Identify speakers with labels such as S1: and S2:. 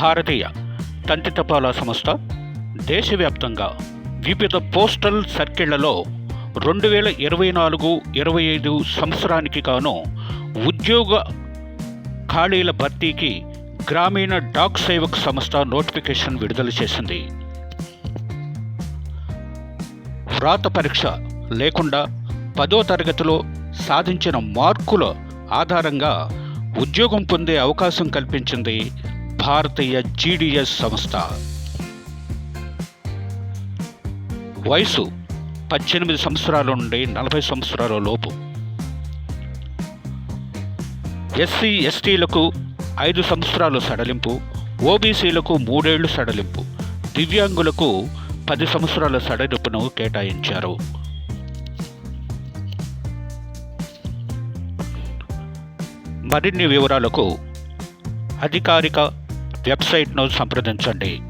S1: భారతీయ తంతి తపాలా సంస్థ దేశవ్యాప్తంగా వివిధ పోస్టల్ సర్కిళ్ళలో రెండు వేల ఇరవై నాలుగు ఇరవై ఐదు సంవత్సరానికి గాను ఉద్యోగ ఖాళీల భర్తీకి గ్రామీణ డాక్ సేవక్ సంస్థ నోటిఫికేషన్ విడుదల చేసింది. వ్రాత పరీక్ష లేకుండా పదో తరగతిలో సాధించిన మార్కుల ఆధారంగా ఉద్యోగం పొందే అవకాశం కల్పించింది భారతీయ జీడిఎస్ సంస్థ. వయసు పద్దెనిమిది సంవత్సరాల నుండి నలభై సంవత్సరాల లోపు. ఎస్సీ ఎస్టీలకు ఐదు సంవత్సరాలు సడలింపు ఓబీసీలకు మూడేళ్ళు సడలింపు దివ్యాంగులకు పది సంవత్సరాల సడలింపును కేటాయించారు. మరిన్ని వివరాలకు అధికారిక వెబ్సైట్ను సంప్రదించండి.